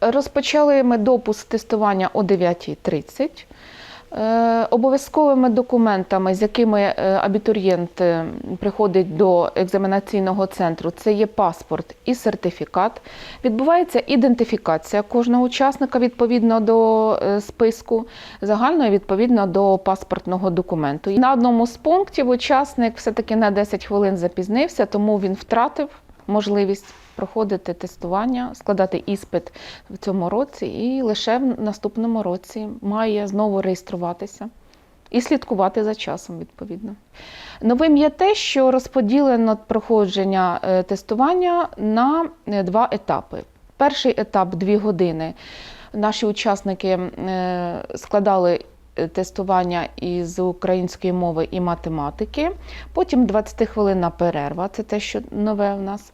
Розпочали ми допуск тестування о 9.30. Е, Обов'язковими документами, з якими е, абітурієнт е, приходить до екзаменаційного центру, це є паспорт і сертифікат. Відбувається ідентифікація кожного учасника відповідно до списку, загальної відповідно до паспортного документу. На одному з пунктів учасник все-таки на 10 хвилин запізнився, тому він втратив можливість проходити тестування, складати іспит в цьому році, і лише в наступному році має знову реєструватися і слідкувати за часом відповідно. Новим є те, що розподілено проходження е, тестування на е, два етапи. Перший етап 2 години. Наші учасники е, складали тестування із української мови і математики. Потім 20-хвилинна перерва, це те, що нове в нас.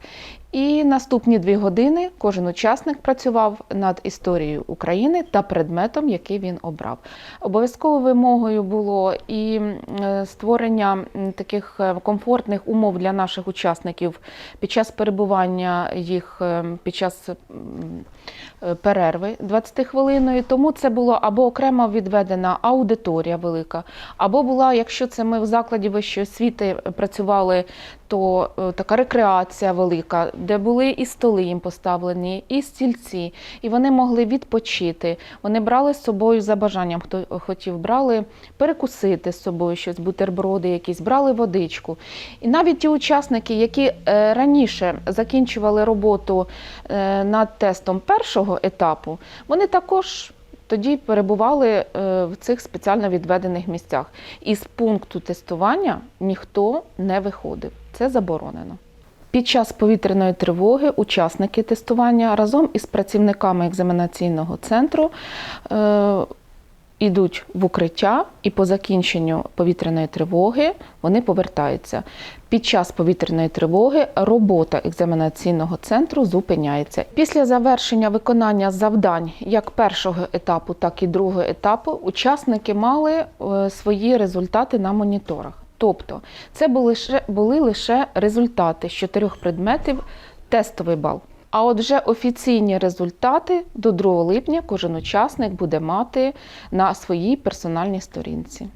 І наступні дві години кожен учасник працював над історією України та предметом, який він обрав. Обов'язковою вимогою було і е, створення таких е, комфортних умов для наших учасників під час перебування їх е, під час перерви 20 хвилиною. Тому це було або окремо відведена аудиторія велика, або була, якщо це ми в закладі вищої освіти працювали, то е, така рекреація велика, де були і столи їм поставлені, і стільці, і вони могли відпочити. Вони брали з собою за бажанням, хто хотів, брали перекусити з собою щось, бутерброди якісь, брали водичку. І навіть ті учасники, які е, раніше закінчували роботу е, над тестом першого етапу, вони також. Тоді перебували е, в цих спеціально відведених місцях. І з пункту тестування ніхто не виходив. Це заборонено. Під час повітряної тривоги учасники тестування разом із працівниками екзаменаційного центру е, йдуть в укриття, і по закінченню повітряної тривоги вони повертаються. Під час повітряної тривоги робота екзаменаційного центру зупиняється. Після завершення виконання завдань як першого етапу, так і другого етапу учасники мали е, свої результати на моніторах. Тобто це були лише, були лише результати з чотирьох предметів, тестовий бал. А от вже офіційні результати до 2 липня кожен учасник буде мати на своїй персональній сторінці.